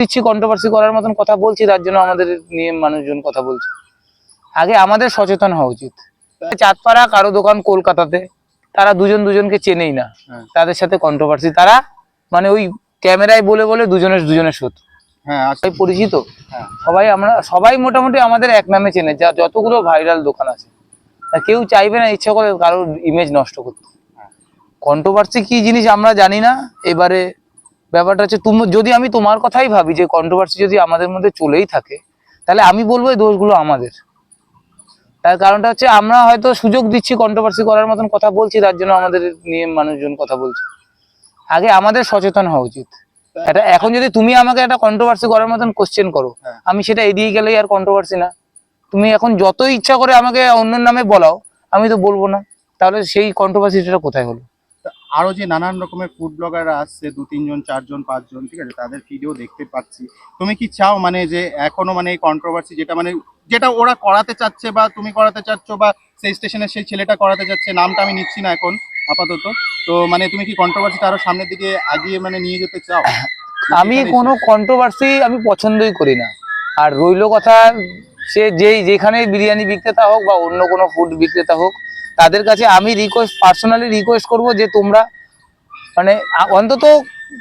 দিচ্ছি কন্ট্রোভার্সি করার মতন কথা বলছি তার জন্য আমাদের নিয়ে মানুষজন কথা বলছে। আগে আমাদের সচেতন হওয়া উচিত। চাঁদপাড়া কারও দোকান কলকাতাতে তারা দুজন দুজনকে চেনেই না। হ্যাঁ। তাদের সাথে কন্ট্রোভার্সি তারা মানে ওই ক্যামেরায় বলে বলে দুজনের দুজনের শত্রু। হ্যাঁ আচ্ছা। সবাই পরিচিত। হ্যাঁ। সবাই আমরা সবাই মোটামুটি আমাদের এক নামে চেনে যা যতগুলো ভাইরাল দোকান আছে। কেউ চাইবে না ইচ্ছা করে কারোর ইমেজ নষ্ট করতে। হ্যাঁ। কন্ট্রোভার্সি কি জিনিস আমরা জানি না এবারে ব্যাপারটা হচ্ছে তুমি যদি আমি তোমার কথাই ভাবি যে কন্ট্রোভার্সি যদি আমাদের মধ্যে চলেই থাকে তাহলে আমি বলব এই দোষগুলো আমাদের। তার কারণটা হচ্ছে আমরা হয়তো সুযোগ দিচ্ছি কন্ট্রোভার্সি করার মতন কথা বলছি তার জন্য আমাদের নিয়ে মানুষজন কথা বলছে। আগে আমাদের সচেতন হওয়া উচিত। এটা এখন যদি তুমি আমাকে একটা কন্ট্রোভার্সি করার মতন কোশ্চেন করো হ্যাঁ। আমি সেটা এড়িয়ে গেলেই আর কন্ট্রোভার্সি না। তুমি এখন যত ইচ্ছা করে আমাকে অন্য নামে বলাও আমি তো বলব না। তাহলে সেই কন্ট্রোভার্সিটা কোথায় হলো? তা আরও যে নানান রকমের ফুড ব্লগাররা আসছে দু তিনজন চারজন পাঁচজন ঠিক আছে? তাদের ভিডিও দেখতে পাচ্ছি। তুমি কি চাও মানে যে এখনও মানে এই কন্ট্রোভার্সি যেটা মানে যেটা ওরা করাতে চাচ্ছে বা তুমি করাতে চাচ্ছ বা সেই স্টেশনের সেই ছেলেটা করাতে চাচ্ছে নামটা আমি নিচ্ছি না এখন আপাতত। তো মানে তুমি কি কন্ট্রোভার্সিটা আরও সামনের দিকে আগিয়ে মানে নিয়ে যেতে চাও? আমি কোনো কন্ট্রোভার্সি আমি পছন্দই করি না। আর রইল কথা সে যেই যেখানে বিরিয়ানি বিক্রেতা হোক বা অন্য কোনো ফুড বিক্রেতা হোক তাদের কাছে আমি রিকোয়েস্ট পার্সোনালি রিকোয়েস্ট করব যে তোমরা মানে অন্তত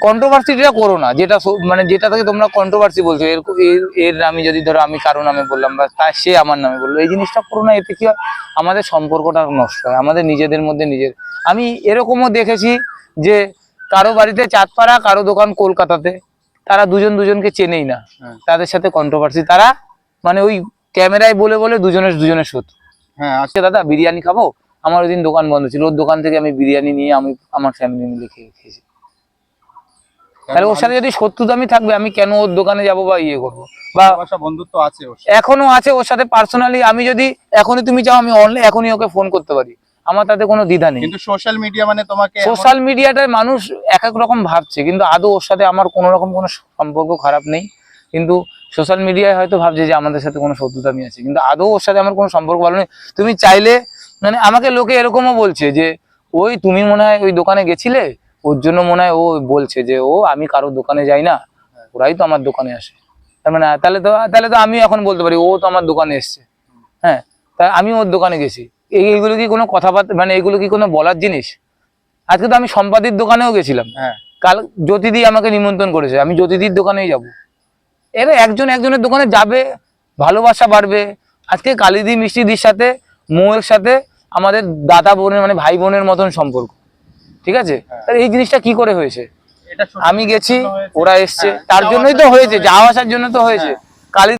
কন্ট্রোভার্সিটা করো না যেটা মানে যেটা থেকে তোমরা কন্ট্রোভার্সি বলছো। এর এর আমি যদি ধরো আমি কারও নামে বললাম বা তা সে আমার নামে বলল এই জিনিসটা করো না এতে কি হয়? আমাদের সম্পর্কটা নষ্ট হয় আমাদের নিজেদের মধ্যে নিজের আমি এরকমও দেখেছি যে কারও বাড়িতে চাঁদপাড়া কারও দোকান কলকাতাতে তারা দুজন দুজনকে চেনেই না। হ্যাঁ। তাদের সাথে কন্ট্রোভার্সি তারা মানে ওই ক্যামেরায় বলে বলে দুজনের দুজনের শত্রু। হ্যাঁ আজকে দাদা বিরিয়ানি খাব? আমার ওই দিন দোকান বন্ধ ছিল ওর দোকান থেকে আমি বিরিয়ানি নিয়ে আমি আমার ফ্যামিলি মিলে খেয়ে খেয়েছি। তাহলে ওর সাথে যদি শত্রুতামি থাকবে আমি কেন ওর দোকানে যাব বা ইয়ে করব? বা বন্ধুত্ব আছে এখনও আছে ওর সাথে পার্সোনালি আমি যদি এখনই তুমি চাও আমি অনলাইন এখনই ওকে ফোন করতে পারি। আমার তাতে কোনো দ্বিধা নেই। কিন্তু সোশ্যাল মিডিয়া মানে তোমাকে সোশ্যাল মিডিয়াটায় মানুষ এক এক রকম ভাবছে কিন্তু আদৌ ওর সাথে আমার কোনো রকম কোনো সম্পর্ক খারাপ নেই। কিন্তু সোশ্যাল মিডিয়ায় হয়তো ভাবছে যে আমাদের সাথে কোনো শত্রুতামি আছে কিন্তু আদৌ ওর সাথে আমার কোনো সম্পর্ক ভালো নেই। তুমি চাইলে মানে আমাকে লোকে এরকমও বলছে যে ওই তুমি মনে হয় ওই দোকানে গেছিলে? ওর জন্য মনে হয় ও বলছে যে ও আমি কারোর দোকানে যাই না। ওরাই তো আমার দোকানে আসে। তার মানে তাহলে তো তাহলে তো আমি এখন বলতে পারি ও তো আমার দোকানে এসছে। হ্যাঁ তা আমি ওর দোকানে গেছি। এই এইগুলো কি কোনো কথাবার্তা মানে এগুলো কি কোনো বলার জিনিস? আজকে তো আমি সম্পাদির দোকানেও গেছিলাম। হ্যাঁ। কাল জ্যোতিদি আমাকে নিমন্ত্রণ করেছে আমি জ্যোতিদির দোকানেই যাব। এরা একজন একজনের দোকানে যাবে ভালোবাসা বাড়বে। আজকে কালিদি মিষ্টিদির সাথে মৌয়ের সাথে আমাদের দাদা বোনের মানে ভাই বোনের মতন সম্পর্ক। ঠিক আছে? হ্যাঁ। তাহলে এই জিনিসটা কি করে হয়েছে? আমি গেছি ওরা এসছে। হ্যাঁ, তার জন্যই তো হয়েছে যাওয়া আসার জন্য তো হয়েছে। কালি কালী